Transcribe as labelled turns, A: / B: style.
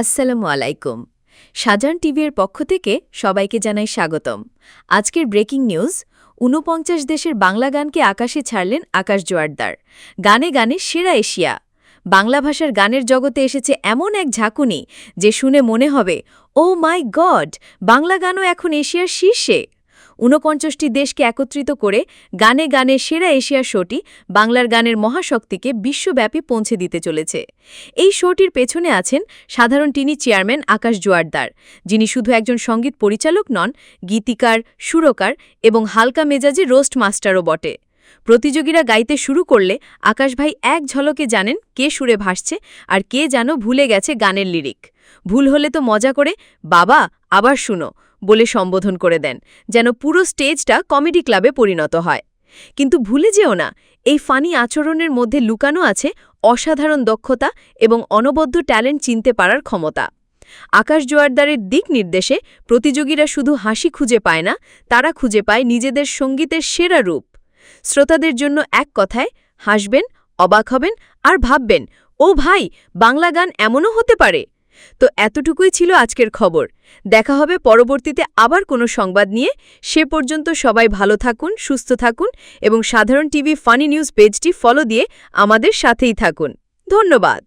A: আসসালামু আলাইকুম। সাজান টিভির পক্ষ থেকে সবাইকে জানাই স্বাগতম। আজকের ব্রেকিং নিউজ, ঊনপঞ্চাশ দেশের বাংলা গানকে আকাশে ছাড়লেন আকাশ জোয়ারদার। গানে গানে সেরা এশিয়া। বাংলা ভাষার গানের জগতে এসেছে এমন এক ঝাঁকুনি যে শুনে মনে হবে ও মাই গড বাংলা গানও এখন এশিয়ার শীর্ষে। ঊনপঞ্চাশটি দেশকে একত্রিত করে গানে গানে সেরা এশিয়া শোটি বাংলার গানের মহাশক্তিকে বিশ্বব্যাপী পৌঁছে দিতে চলেছে। এই শোটির পেছনে আছেন সাধারণ তিনি চেয়ারম্যান আকাশ জোয়ারদার, যিনি শুধু একজন সংগীত পরিচালক নন, গীতিকার, সুরকার এবং হালকা মেজাজি রোস্ট মাস্টারও বটে। প্রতিযোগীরা গাইতে শুরু করলে আকাশ ভাই এক ঝলকে জানেন কে সুরে ভাসছে আর কে যেন ভুলে গেছে গানের লিরিক। ভুল হলে তো মজা করে, বাবা, আবার শুনো। বলে সম্বোধন করে দেন, যেন পুরো স্টেজটা কমেডি ক্লাবে পরিণত হয়। কিন্তু ভুলে যেও না, এই ফানি আচরণের মধ্যে লুকানো আছে অসাধারণ দক্ষতা এবং অনবদ্য ট্যালেন্ট চিনতে পারার ক্ষমতা। আকাশ জোয়ারদারের দিক নির্দেশে প্রতিযোগীরা শুধু হাসি খুঁজে পায় না, তারা খুঁজে পায় নিজেদের সঙ্গীতের সেরা রূপ। শ্রোতাদের জন্য এক কথায়, হাসবেন, অবাক হবেন আর ভাববেন, ও ভাই, বাংলা গান এমনও হতে পারে? তো এতটুকুই ছিল আজকের খবর। দেখা হবে পরবর্তীতে আবার কোনো সংবাদ নিয়ে। সে পর্যন্ত সবাই ভালো থাকুন, সুস্থ থাকুন এবং সাধারণ টিভি ফানি নিউজ পেজটি ফলো দিয়ে আমাদের সাথেই থাকুন। ধন্যবাদ।